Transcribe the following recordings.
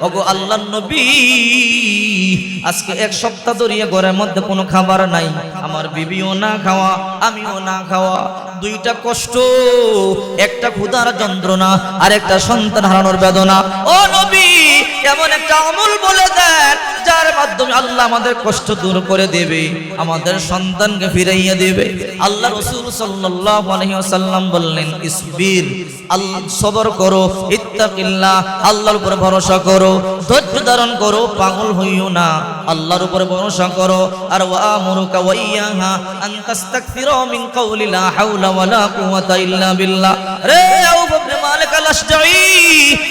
ওগো আল্লাহ নবী, আজকে এক সপ্তাহ ধরিয়ে ঘরের মধ্যে কোনো খাবার নাই। আমার বিবিও না খাওয়া, আমিও না খাওয়া। দুইটা কষ্ট, একটা ক্ষুধার যন্ত্রণা আর একটা সন্তান হারানোর বেদনা। ও নবী, এমন একটা আমল বলে দেন, যার মাধ্যমে আল্লাহ আমাদের কষ্ট দূর করে দেবে, আমাদের সন্তানকে ফিরাইয়া দেবে। আল্লাহ রসুল ওয়াসাল্লাম বললেন, ইসবির, আল্লাহ, সবর করো, ইত্তাকিল্লাহ, আল্লাহর উপর ভরসা করো, ধৈর্য ধারণ করো, পাগল হইও না, আল্লাহর উপর ভরসা করো। আর ওয়ামুরুকা ওয়াইয়াহা আন তাস্তাকফিরু মিন কওলি লা হাওলা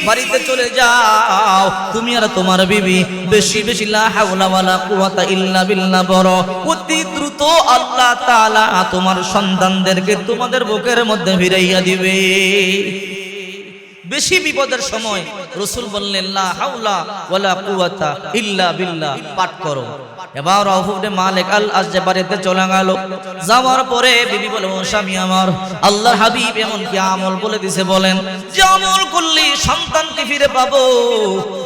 বাড়িতে চলে যাও। তুমি আর তোমার বিবি বেশি বেশি লা হাওলা ওয়ালা ইল্লা বিল্লাহ বড় অতি দ্রুত আল্লাহ তাআলা তোমার সন্তানদেরকে তোমাদের বুকের মধ্যে ফিরাইয়া দিবে। বেশি বিপদের সময় রসুল বললেন, লা হাওলা ওয়ালা কুওয়াতা ইল্লা বিল্লাহ। পাঠ করো। এবার বাড়িতে চলে গেল। যাওয়ার পরে বলে স্বামী আমার আল্লাহ হাবিব এমন আমল বলে দিছে বলেন যে আমল করলে সন্তানকে ফিরে পাবো।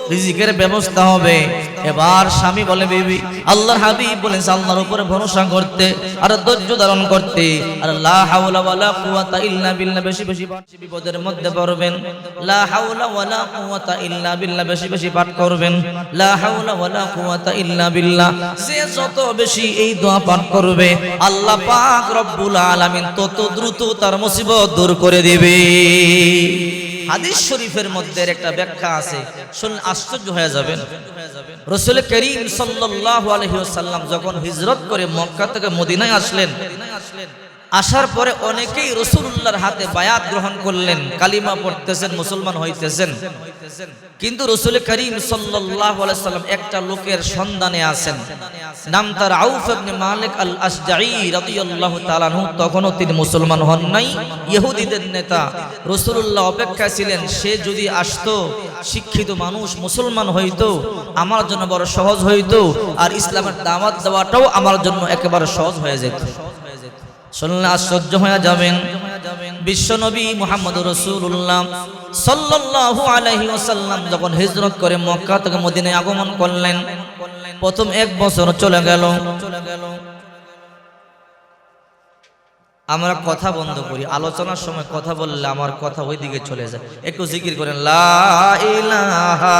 রিজিকের ব্যবস্থা হবে। এবার স্বামী বলে, বিবি, আল্লাহর হাবিব বলেন আল্লাহর উপরে ভরসা করতে আর ধৈর্য ধারণ করতে। আর লা হাওলা ওয়ালা কুওয়াতা ইল্লা বিল্লাহ। বেশি বেশি বিপদের মধ্যে পড়বেন। লা হাওলা ওয়ালা কুওয়াতা ইল্লা বিল্লাহ। বেশি বেশি পাঠ করবেন। লা হাওলা ওয়ালা কুওয়াতা ইল্লা বিল্লাহ। যে যত বেশি এই দোয়া পাঠ করবে, আল্লাহ পাক রব্বুল আলামিন তত দ্রুত তার মুসিবত দূর করে দিবে। হাদিস শরীফের মধ্যে একটা ব্যাখ্যা আছে। শুন আশ্চর্য হয়ে যাবেন। রসুল করিম সাল্লাহ আলহিউসাল্লাম যখন হিজরত করে মক্কা থেকে মদিনায় আসলেন আসার পরে অনেকেই রসুল্লাহর হাতে বায়াত গ্রহণ করলেন, কালিমা পড়তেছেন, মুসলমান হইতেছেন। কিন্তু রসুল করিম সাল্লাম একটা লোকের সন্ধানে আছেন। নাম তার আউফ মালিক আল আসজাঈ রাদিয়াল্লাহু তখনও তিনি মুসলমান হন নাই। ইহুদিদের নেতা রসুল্লাহ অপেক্ষায় ছিলেন, সে যদি আসতো, শিক্ষিত মানুষ, মুসলমান হইতো, আমার জন্য বড় সহজ হইতো, আর ইসলামের দাওয়াত দেওয়াটাও আমার জন্য একেবারে সহজ হয়ে যেত। শুনলে আশ্চর্য হয়ে যাবেন। বিশ্বনবী মোহাম্মদ রসুল্লাহ সাল্লাল্লাহু আলাইহি ওয়াসাল্লাম যখন হিজরত করে মক্কা থেকে মদিনায় আগমন করলেন, প্রথম এক বছর চলে গেল। আমরা কথা বন্ধ করি, আলোচনার সময় কথা বললে আমার কথা ওই দিকে চলে যায়। একটু জিকির করেন, লা ইলাহা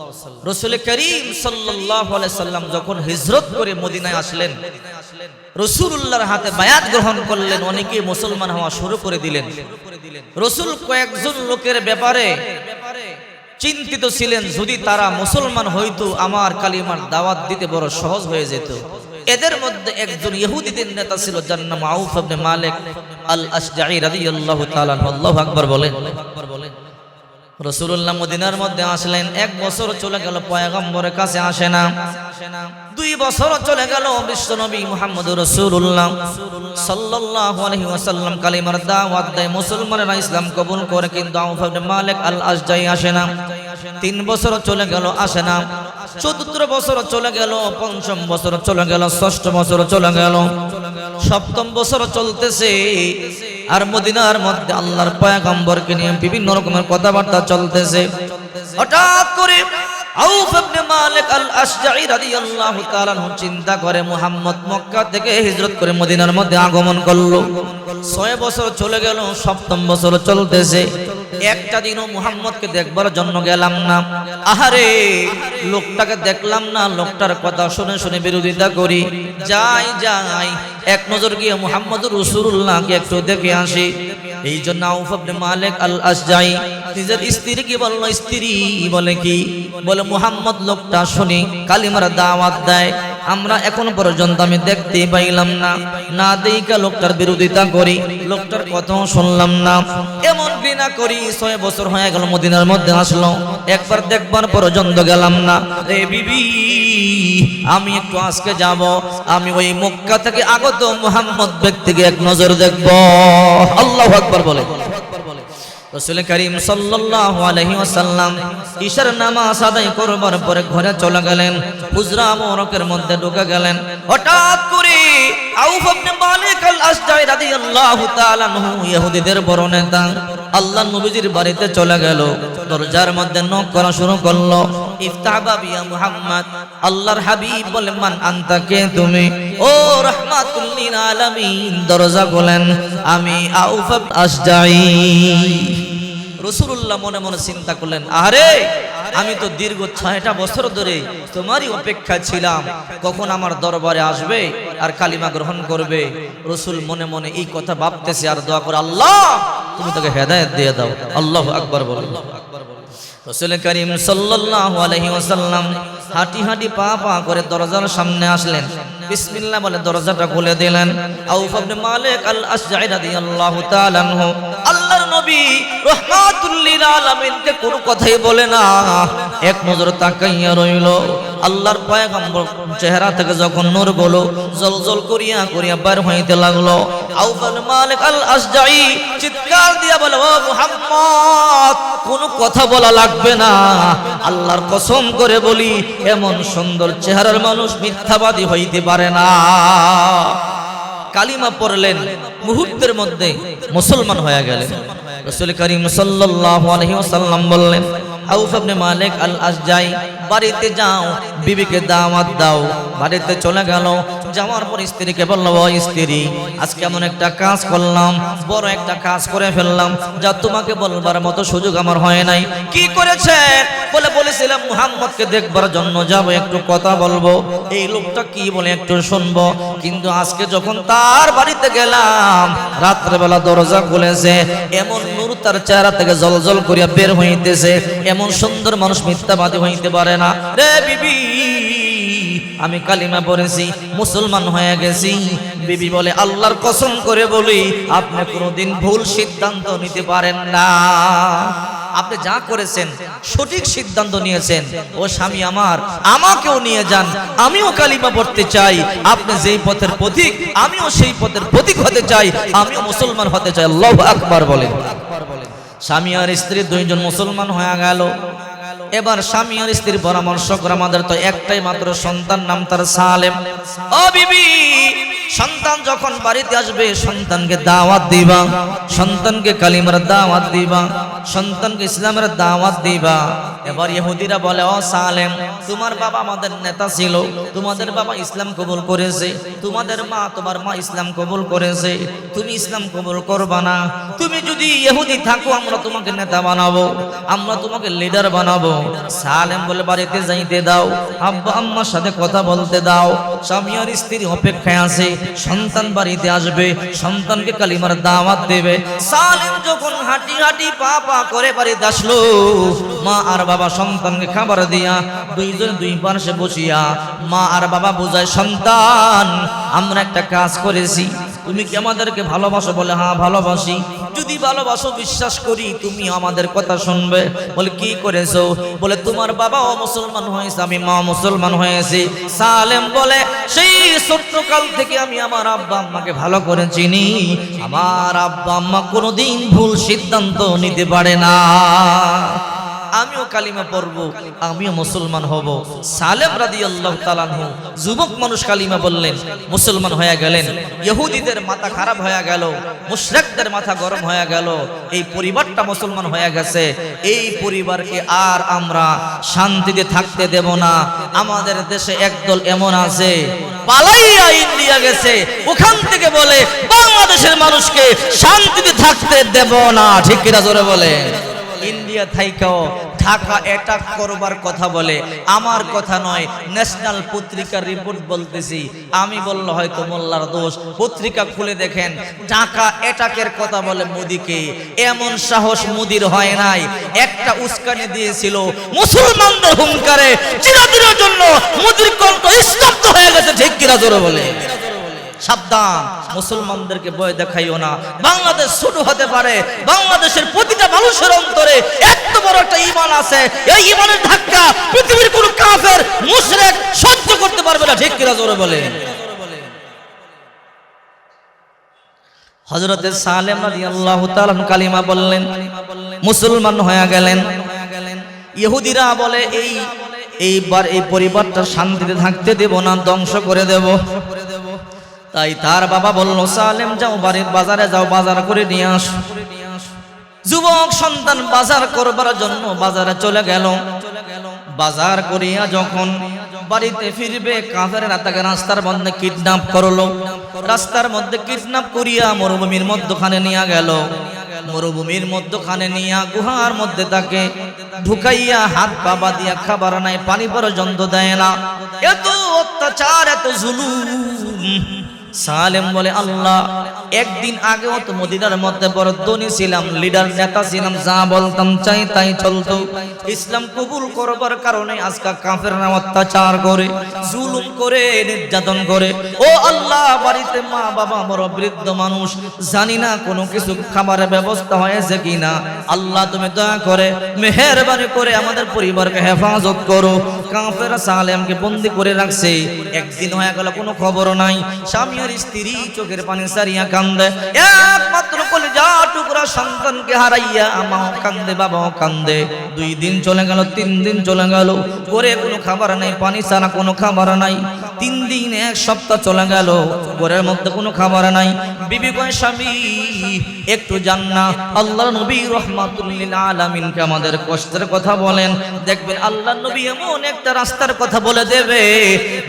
রাসূল করিম সাল্লাম যখন হিজরত করে মদিনায় আসলেন রসুল্লাহর হাতে বায়াত গ্রহণ করলেন, অনেকে মুসলমান হওয়া শুরু করে দিলেন। রসুল কয়েকজন লোকের ব্যাপারে চিন্তিত ছিলেন, যদি তারা মুসলমান হইতো, আমার কালিমার দাওয়াত দিতে বড় সহজ হয়ে যেত। এদের মধ্যে একজন ইহুদিদের নেতা ছিল, যার নাম আউফ মালিক আল আসজাঈ রাদিয়াল্লাহু তাআলা আল্লাহু আকবার বলেন। রসুল্লাহ মদিনার মধ্যে আসলেন। এক বছর চলে গেল পয়গম্বরের কাছে আসে না। দুই বছর চলে গেল বিশ্বনবী মুহাম্মদ রসুল্লাহ আলাইহি ওয়াসাল্লাম কালিমার দাওয়াত মুসলমানেরা ইসলাম কবুল করে কিন্তু মালিক আল আসজাই আসে না। তিন বছর চলে গেল, আসে না। চতুর্থ বছর চলে গেল, পঞ্চম বছর চলে গেল, ষষ্ঠ বছর চলে গেল। সপ্তম বছর চলতেছে আর মদিনার মধ্যে আল্লাহর পয়গম্বরকে নিয়ে বিভিন্ন রকমের কথাবার্তা চলতেছে। হঠাৎ করে চিন্তা করে মুহাম্মদ থেকে হিজরত করে মধ্যে আগমন করল। ছয় বছর চলে গেল, সপ্তম চলতেছে। একটা দিনও মুহাম্মদকে দেখবার জন্য গেলাম না। আহারে, লোকটাকে দেখলাম না, লোকটার কথা শুনে শুনে বিরোধিতা করি। যাই যাই, এক নজর গিয়ে মুহাম্মদ রসুল্লাহকে একটু দেখে আসি। এই জন্য মালিক আল আসজাই নিজের স্ত্রী কি বলল, স্ত্রী বলে কি? বলে, মুহাম্মদ লোকটা শুনি কালিমার দাওয়াত দেয়। আমরা এখন পর্যন্ত আমি দেখতে পাইলাম না। না দেইকা লোকটার বিরোধিতা করি, লোকটার কথাও শুনলাম না। এমন ঘৃণা করি, ছয় বছর হয়ে গেল মদিনার মধ্যে আসলো। একবার দেখবার পর্যন্ত গেলাম না। রে বিবি, আমি একটু আজকে যাব। আমি ওই মক্কা থেকে আগত মুহাম্মদ ব্যক্তিকে এক নজর দেখব। আল্লাহ আকবার বলে। রসুল করিম সাল্লাল্লাহু ঈশ্বর নামাজ আদায় করবার পরে ঘরে চলে গেলেন। হুজরা মোরকের মধ্যে ঢুকে গেলেন। হঠাৎ করে বড় নেতা আল্লাহ নবীজির বাড়িতে চলে গেল। দরজার মধ্যে নক করা শুরু করল। ইফতাহ বাবিয়া মুহাম্মদ, আল্লাহর হাবিব বলে মান তুমি? ও আলামিন, দরজা খোলেন, আমি আউফ আসজাই রসুল্লাহ মনে মনে চিন্তা করলেন আরে আমি তো দীর্ঘ ছয়টা বছর ধরে তোমারই অপেক্ষা ছিলাম, কখন আমার দরবারে আসবে আর কালিমা গ্রহণ করবে? রসুল মনে মনে এই কথা ভাবতেছে, আর দোয়া করে আল্লাহ, তুমি তাকে হেদায়ত দিয়ে দাও। আল্লাহ আকবর বল রসুল করিম সাল্লাহ আলহি ওসাল্লাম হাঁটি হাঁটি পা পা করে দরজার সামনে আসলেন। বিসমিল্লাহ বলে দরজাটা খুলে দিলেন। আউফ ইবনে মালিক আল আসজাই রাদিয়াল্লাহু তাআলা আনহু, আল্লাহর নবী রহমাতুল লিল আলামিনকে কোনো কথাই বলে না। এক নজর তাকাইয়া রইল। আল্লাহর পয়গম্বর চেহারা থেকে যখন নূরগুলো জলজল করিয়া করিয়া বের হইতে লাগল। আউফ ইবনে মালিক আল আসজাই চিৎকার দিয়া বলে, ও মুহাম্মদ, কোনো কথা বলা লাগবে না। আল্লাহর কসম করে বলি, এমন সুন্দর চেহারার মানুষ মিথ্যাবাদী হইতে পারে না। কালিমা পড়লেন, মুহূর্তের মধ্যে মুসলমান হয়ে গেলেন। রসুল করিম সাল্লাল্লাহু আলাইহি ওয়াসাল্লাম বললেন আউফ ইবনে মালিক আল আসজাই বাড়িতে যাও, বিবিকে দাওয়াত দাও, বাড়িতে চলে গেল। যাওয়ার পর স্ত্রীকে বলল স্ত্রী, আজকে এমন একটা কাজ করলাম, বড় একটা কাজ করে ফেললাম, যা তোমাকে বলবার মতো সুযোগ আমার হয় নাই। কি করেছে? বলে, বলেছিলাম মুহাম্মদকে দেখবার জন্য যাব, একটু কথা বলব। এই লোকটা কি বলে একটু শুনব? কিন্তু আজকে যখন তার বাড়িতে গেলাম, রাত্রেবেলা দরজা খুলেছে, এমন নূর তার চেহারা থেকে জল জল করিয়া বের হইতেছে, এমন সুন্দর মানুষ মিথ্যাবাদী হইতে পারে রে বিবি, আমি কালিমা পড়েছি, মুসলমান হয়ে গেছি। বিবি বলে, আল্লাহর কসম করে বলি, আপনি কোনোদিন ভুল সিদ্ধান্ত নিতে পারেন না। আপনি যা করেছেন, সঠিক সিদ্ধান্ত নিয়েছেন, ও স্বামী আমার, আমাকেও নিয়ে যান, আমিও কালিমা পড়তে চাই। আপনি যেই পথের প্রতীক, আমিও সেই পথের প্রতীক হতে চাই, আমিও মুসলমান হতে চাই। আল্লাহ আকবার বলেন। স্বামী আর স্ত্রী দুইজন মুসলমান হয়ে গেল। এবার স্বামী আর স্ত্রীর পরামর্শ করে, আমাদের তো একটাই মাত্র সন্তান, নাম তার সালেম। ও বিবি সন্তান যখন বাড়িতে আসবে, সন্তানকে দাওয়াত দিবা। সন্তানকে কালিমার দাওয়াত দিবা। সন্তানকে ইসলামের দাওয়াত দিবা। এবার ইহুদিরা বলে, ও সালেম, তোমার বাবা আমাদের নেতা ছিল। তোমাদের বাবা ইসলাম কবুল করেছে। তোমাদের মা, তোমার মা ইসলাম কবুল করেছে। তুমি ইসলাম কবুল করবা না। তুমি যদি ইহুদি থাকো, আমরা তোমাকে নেতা বানাবো। আমরা তোমাকে লিডার বানাবো। সালেম বলে, বাড়িতে যাইতে দাও। আব্বা, আম্মার সাথে কথা বলতে দাও। স্বামী আর স্ত্রী অপেক্ষায় আছে। সন্তান বাড়িতে আসবে, সন্তানকে কালিমার দাওয়াত দেবে। সালেম যখন হাঁটি হাঁটি পা পা করে বাড়িতে আসলো, মা আর বাবা সন্তানকে খাবার দিয়া দুইজন দুই পাশে বসিয়া, মা আর বাবা বোঝায়, সন্তান, আমরা একটা কাজ করেছি। তুমি কি আমাদেরকে ভালোবাসো বলে হ্যাঁ ভালোবাসি। যদি ভালোবাসো, বিশ্বাস করি তুমি আমাদের কথা শুনবে। বলে, কি করেছ? বলে, তোমার বাবা বাবাও মুসলমান হয়েছে, আমি মা মুসলমান হয়েছি। সালেম বলে, সেই ছোট্টকাল থেকে আমি আমার আব্বা আম্মাকে ভালো করে চিনি। আমার আব্বা আম্মা কোনোদিন ভুল সিদ্ধান্ত নিতে পারে না। আমিও কালিমা পড়ব, আমিও মুসলমান হব। সালেম রাদি আল্লাহ যুবক মানুষ কালিমা বললেন, মুসলমান হয়ে গেলেন, ইহুদিদের মাথা খারাপ হয়ে গেল, মুশরিকদের মাথা গরম হয়ে গেল, এই পরিবারটা মুসলমান হয়ে গেছে, এই পরিবারকে আর আমরা শান্তিতে থাকতে দেব না, আমাদের দেশে একদল এমন আছে, পালাইয়া ইন্ডিয়া গেছে, ওখান থেকে বলে বাংলাদেশের মানুষকে শান্তিতে থাকতে দেব না, ঠিক কিনা জোরে বলে ইন্ডিয়া থাইকাও ঢাকা অ্যাটাক করবার কথা বলে। আমার কথা নয় ন্যাশনাল পত্রিকার রিপোর্ট বলতেছি। আমি বলল, হয়তো মোল্লার দোষ। পত্রিকা খুলে দেখেন, ঢাকা অ্যাটাকের কথা বলে মোদিকে। এমন সাহস মোদির হয় নাই। একটা উস্কানি দিয়েছিল, মুসলমানদের হুঙ্কারে চিরদিনের জন্য মোদির কণ্ঠ স্তব্ধ হয়ে গেছে। ঠিক কিনা জোরে বলে সাবধান, মুসলমানদেরকে ভয় দেখাইও না। বাংলাদেশ ছোট হতে পারে, বাংলাদেশের প্রতিটা মানুষের অন্তরে এত বড় একটা ইমান আছে। এই ইমানের ধাক্কা পৃথিবীর কোন কাফের, মুশরিক সহ্য করতে পারবে না। ঠিক কিনা জোরে বলে হজরতে সালেম রাদিয়াল্লাহু তাআলা কালিমা বললেন, মুসলমান হয়ে গেলেন। ইহুদিরা বলে, এই, এইবার এই পরিবারটা শান্তিতে থাকতে দেব না, ধ্বংস করে দেব। তাই তার বাবা বলল, সালেম, যাও বাড়ির বাজারে, যাও বাজার করে নিয়ে আস। যুবক সন্তান বাজার করবার জন্য বাজারে চলে গেল। বাজার করিয়া যখন বাড়িতে ফিরবে, কাফেরেরা তাকে রাস্তার মধ্যে কিডন্যাপ করল। রাস্তার মধ্যে কিডন্যাপ করিয়া মরুভূমির মধ্যখানে নিয়ে গেল। মরুভূমির মধ্যখানে নিয়া গুহার মধ্যে তাকে ঢুকাইয়া হাত বাবা দিয়া খাবার নাই পানি পর্যন্ত দেয় না। এত অত্যাচার, এত জুলুম। সালেম বলে, আল্লাহ, একদিন আগেও তো মদিনার মধ্যে বড় ধনী ছিলাম, লিডার নেতা ছিলাম, যা বলতাম চাই তাই চলতো। ইসলাম কবুল করবার কারণে আজকা কাফের নাম অত্যাচার করে, জুলুম করে, নির্যাতন করে। ও আল্লাহ, বাড়িতে মা, বাবা, বড় বৃদ্ধ মানুষ, জানি না কোনো কিছু খাবারের ব্যবস্থা হয়েছে কিনা। আল্লাহ, তুমি দয়া করে মেহেরবানি করে আমাদের পরিবারকে হেফাজত করো। কাফের সালেমকে বন্দি করে রাখছে। একদিন হয়ে গেল, কোনো খবর নাই। স্বামী আর স্ত্রী চোখের পানি সারিয়া কান্দে। একমাত্র কলিজা টুকরা সন্তানকে হারাইয়া আমাও কান্দে, বাবাও কান্দে। দুই দিন চলে গেল, তিন দিন চলে গেল। করে কোনো খাবার নাই, পানি ছাড়া কোনো খাবার নাই। তিন দিন, এক সপ্তাহ চলে গেল, ঘরের মধ্যে কোনো খাবার নাই। বিবি কয়, স্বামী, একটু জান না। আল্লাহ নবী রহমাতুল্লিল আলামিনকে আমাদের কষ্টের কথা বলেন। দেখবেন আল্লাহ নবী এমন একটা রাস্তার কথা বলে দেবে,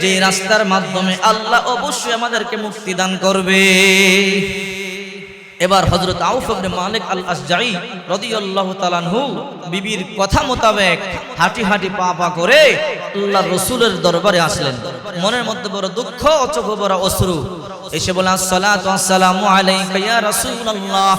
যে রাস্তার মাধ্যমে আল্লাহ অবশ্যই আমাদেরকে মুক্তি দান করবে। এবার হজরত আউফে মালিক আল আসজাই আল্লাহ তালানহু বিবির কথা মোতাবেক হাঁটি হাঁটি পা পা করে আল্লাহ রসুলের দরবারে আসলেন। মনের মধ্যে বড় দুঃখ অচোখ বড় অশ্রু। এসে বলে আসসালামু আলাইকা ইয়া রাসূলুল্লাহ।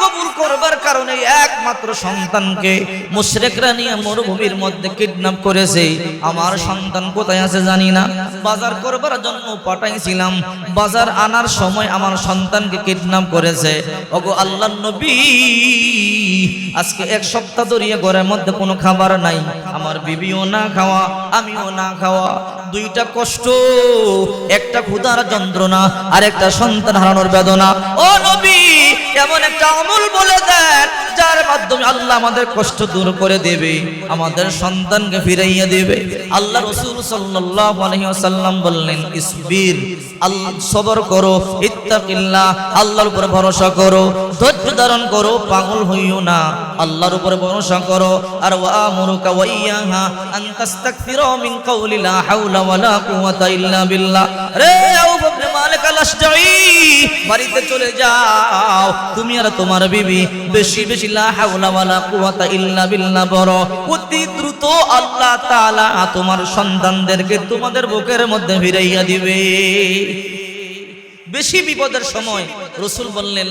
কবুল করবার কারণে একমাত্র সন্তানকে মুশরিকরা নিয়ে মরুভূমির মধ্যে কিডন্যাপ করেছে। আমার সন্তান কোথায় আছে জানি না। বাজার করবার জন্য পাঠাইছিলাম। বাজার আনার সময় আমার সন্তানকে কিডন্যাপ করেছে। ওগো আল্লাহ নবী, আজকে এক সপ্তাহ ধরিয়ে ঘরের মধ্যে কোনো খাবার নাই। আমার বিবিও না খাওয়া, আমিও না খাওয়া। দুইটা কষ্ট, একটা ক্ষুধার যন্ত্রণা আর একটা সন্তান হারানোর বেদনা। ও নবী, এমন একটা আমল বলে দেন, যার মাধ্যমে আল্লাহ আমাদের কষ্ট দূর করে দেবে, আমাদের সন্তানকে ফিরাইয়া দেবে। আল্লাহ রসুল সাল্লাম বললেন, ইসবির, আল্লাহ, সবর করো, ইত্তাকিল্লাহ, আল্লাহর উপর ভরসা করো, ধৈর্য ধারণ করো, পাগল হইও না, আল্লাহর উপর ভরসা করো, আর ওয়ামুরুকা ওয়াইয়াহা আন তাস্তাগফিরা মিন কওলি লা হাওলা ওয়ালা কুওয়াতা ইল্লা বিল্লাহ। রে আউফ বাড়িতে চলে যাও। তুমি আর তোমার বিবি বেশি বেশি ইল্লা বড় অতি দ্রুত আল্লাহ তাআলা তোমার সন্তানদেরকে তোমাদের বুকের মধ্যে ফিরাইয়া দিবে। বেশি বিপদের সময় রসুল বললেন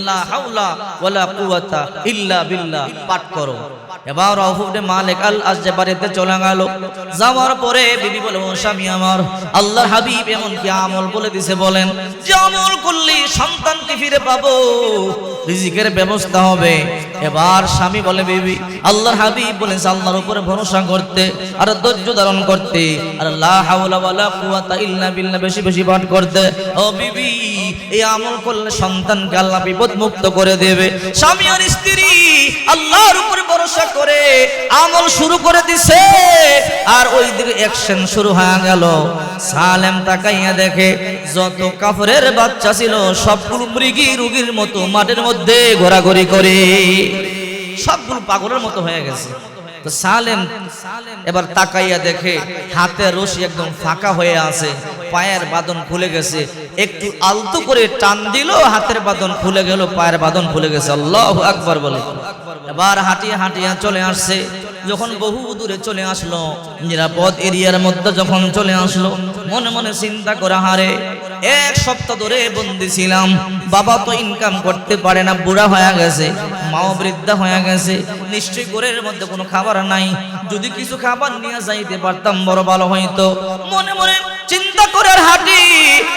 ইল্লা পাঠ করো। এবার চলে গেল। যাওয়ার পরে বলে স্বামী আমার আল্লাহ হাবিব এমন কি আমল বলে দিছে বলেন, যে আমল করলে সন্তানকে ফিরে পাবো। রিজিকের ব্যবস্থা হবে। এবার স্বামী বলে, বিবি, আল্লাহর হাবিব বলেছে আল্লাহর উপরে ভরসা করতে আর ধৈর্য ধারণ করতে। আর লা হাওলা ওয়ালা বেশি বেশি পাঠ করতে। ও বিবি, এই আমল করলে সন্তানকে আল্লাহ বিপদ মুক্ত করে দেবে। স্বামী আর স্ত্রী আল্লাহর উপরে ভরসা করে আমল শুরু করে দিছে। আর ওই দিকে অ্যাকশন শুরু হয়ে গেল। সালেম তাকাইয়া দেখে, যত কাফরের বাচ্চা ছিল, সবগুলো মৃগী রুগীর মতো মাঠের মধ্যে ঘোরাঘুরি করে। সবগুলো পাগলের মতো হয়ে গেছে। তো সালেম এবার তাকাইয়া দেখে হাতে রশি একদম ফাঁকা হয়ে আছে, পায়ের বাদন খুলে গেছে। একটু আলতো করে টান দিল হাতের বাদন খুলে গেল, পায়ের বাদন খুলে গেছে। আল্লাহ আকবার বলে। এবার হাঁটিয়ে হাঁটিয়ে চলে আসছে। যখন বহু দূরে চলে আসলো, নিরাপদ এরিয়ার মধ্যে যখন চলে আসলো, মনে মনে চিন্তা করা হারে এক সপ্তাহ ধরে বন্দি ছিলাম। বাবা তো ইনকাম করতে পারে না, বুড়া হয়ে গেছে মাও বৃদ্ধা হয়ে গেছে। নিশ্চয়ই ঘরের মধ্যে কোনো খাবার নাই। যদি কিছু খাবার নিয়ে যাইতে পারতাম, বড় ভালো হইতো। মনে মনে চিন্তা করে হাঁটি।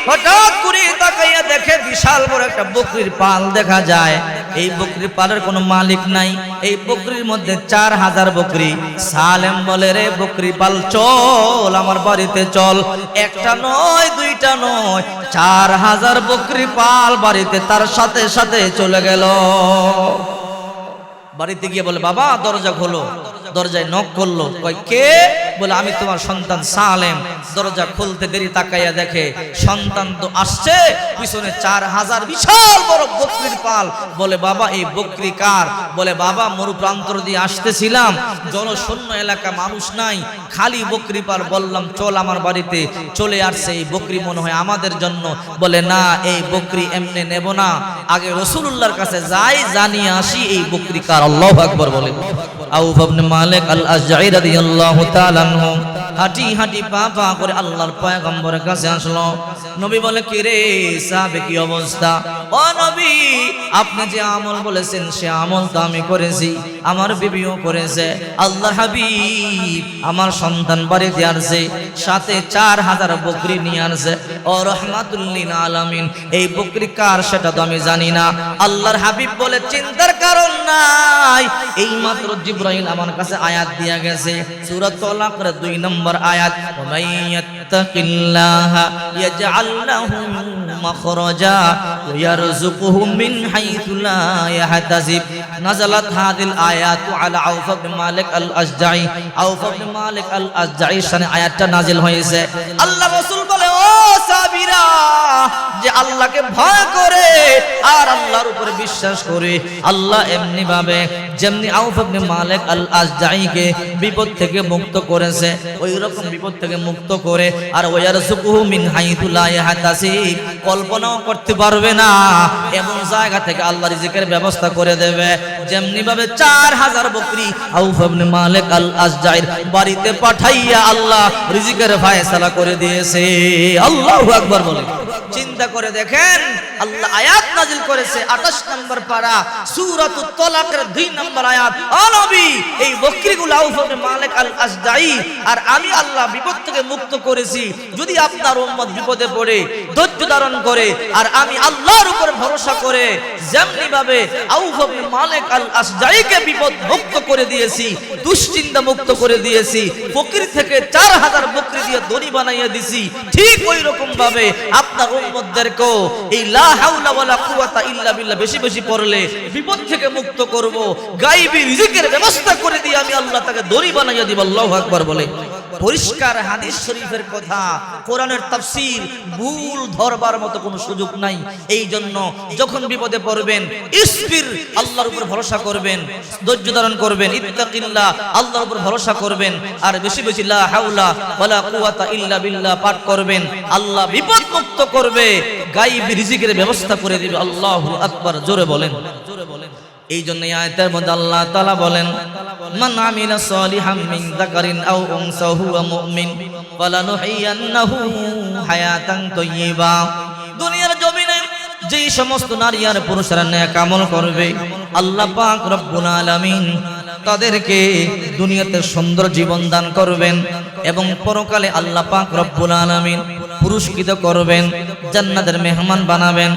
হঠাৎ করে তাকাইয়া দেখে বিশাল বড় একটা বকরির পাল দেখা যায়। এই বকরির পালের কোনো মালিক নাই। এই বকরির মধ্যে চার হাজার বকরি। সালেম বলে, রে বকরি পাল, চল আমার বাড়িতে চল। একটা নয়, দুইটা নয়, চার হাজার বকরি পাল বাড়িতে তার সাথে সাথে চলে গেল। বাড়িতে গিয়ে বলে বাবা দরজা খোলো। দরজায় নক করল। কয়, কে? বলে, আমি তোমার সন্তান সালেম। দরজা খুলতে দেরি তাকাইয়া দেখে, সন্তান তো আসছে, পিছনে চার হাজার বিশাল বড় বকরির পাল। বলে, বাবা, এই বকরি কার? বলে, বাবা মরু প্রান্তর দিয়ে আসতেছিলাম। জনশূন্য এলাকা মানুষ নাই, খালি বকরি পাল। বললাম, চল আমার বাড়িতে, চলে আসছে এই বকরি মনে হয় আমাদের জন্য। বলে, না, এই বকরি এমনি নেব না। আগে রসুল্লাহর কাছে যাই, জানিয়ে আসি, এই বকরি কার। আল্লাহ আকবর বলে। আউফ ইবনে মালিক আল আজআই রাদিয়াল্লাহু তাআলা আনহু হাঁটি হাঁটি পা পা করে আল্লাহর পয়গম্বরের কাছে আসলো। নবী বলে, কি রে সাহাবে, কি অবস্থা? ও নবী, আপনি যে আমল বলেছেন, সে আমল তো আমি করেছি, আমার বিবিও করেছে। আল্লাহ হাবিব আমার সন্তান বাড়িতে আসছে, সাথে চার হাজার বকরি নিয়ে আসছে। ও রহমাতুল্লিন আলামিন, এই বকরি কার সেটা তো আমি জানি না। আল্লাহর হাবিব বলে, চিন্তার কারণ নাই। এই মাত্র জিব্রাইল আমার কাছে আয়াত দিয়া গেছে। সূরা তালাকের দুই নম্বর আয়াত ওয়া মাইয়াত্তাকিল্লাহা ইয়াজআল লাহু মাখরাজা ওয়া ইয়ারযুকুহু মিন হাইথু লা ইয়াহতাসিব। নাযালাত হাযিল আয়াতু আলা আউফ ইবনে মালিক আল আজজাই আউফ ইবনে মালিক আল আজজাই শানে আয়াতটা নাজিল হয়েছে। আল্লাহ রাসূল বলে, ও সাবিরা, যে আল্লাহকে ভয় করে আর আল্লাহর উপরে বিশ্বাস করে, আল্লাহ এমনি ভাবে যেমনি আউফ ইবনে মালিক আল আজজাইকে বিপদ থেকে মুক্ত করেছে ওই রকম বিপদ থেকে মুক্ত করে, আর ওয়ার সুকুহু মিন হাইতু লা ইয়াহতাসিব, কল্পনাও করতে পারবে না। এমন জায়গা থেকে আল্লাহ রিজিকের ব্যবস্থা করে দেবে। যেমনি ভাবে চার হাজার বকরি আউফ ইবনে মালিক আল আসজাইর বাড়িতে পাঠাইয়া আল্লাহ রিজিকের ফায়সালা করে দিয়েছে। আল্লাহ আকবার বলে। চিন্তা করে দেখেন, আল্লাহ আয়াত নাজিল করেছে 28 নম্বর পারা সূরাতুত তালাকের 2 নম্বর আয়াত। ও নবী, এই বকরিগুলো আউফ মালিক আল আজদাই আর আমি আল্লাহ বিপদ থেকে মুক্ত করেছি। যদি আপনার উম্মত বিপদে পড়ে, ধৈর্য ধারণ করে, আর আমি আল্লাহর উপর ভরসা করে যেমনি ভাবে আউফ মালিক আল আজদাইকে বিপদ মুক্ত করে দিয়েছি দুশ্চিন্তা মুক্ত করে দিয়েছি, ফকির থেকে 4000 বকরি দিয়ে দড়ি বানাইয়া দিছি। ঠিক ওই রকম ভাবে আপনার উম্মতদেরকেও এই লা হাওলা ওয়ালা কুওয়াতা ইল্লা বিল্লাহ বেশি বেশি পড়লে বিপদ থেকে মুক্ত করব। গায়বী রিজিকের ব্যবস্থা করে দিয়ে আমি আল্লাহ তাকে দড়ি বানাইয়া দিব। আল্লাহু আকবার বলে। পরিষ্কার হাদিস শরীফের কথা, কোরআনের তাফসীর ভুল ধরবার মতো কোনো সুযোগ নাই। এই জন্য যখন বিপদে পড়বেন, ইসবির আল্লাহর উপর ভরসা করবেন, ধৈর্য ধারণ করবেন, ইত্তাকিল্লাহ আল্লাহর উপর ভরসা করবেন, আর বেশি বেশি লা হাওলা ওয়ালা কুওয়াতা ইল্লা বিল্লাহ পাঠ করবেন, আল্লাহ বিপদ মুক্ত করবে গাইবী রিজিকের ব্যবস্থা করে দিবে। আল্লাহু আকবার, জোরে বলেন। জোরে বলেন এই জন্য আয়াতের মধ্যে আল্লাহ তাআলা বলেন মান আমিলা সালিহাম মিন যাকারিন আও উনসা হুয়া মুমিন। ফালানুহিয়ান্নাহু হায়াতান তাইয়্যিবা দুনিয়ার জমিনে যেই সমস্ত নারী আর পুরুষরা নেক আমল করবে, আল্লাহ পাক রব্বুল আলামিন তাদেরকে দুনিয়াতে সুন্দর জীবন দান করবেন এবং পরকালে আল্লাহ পাক রব্বুল আলামিন পুরস্কৃত করবেন, জান্নাতের মেহমান বানাবেন।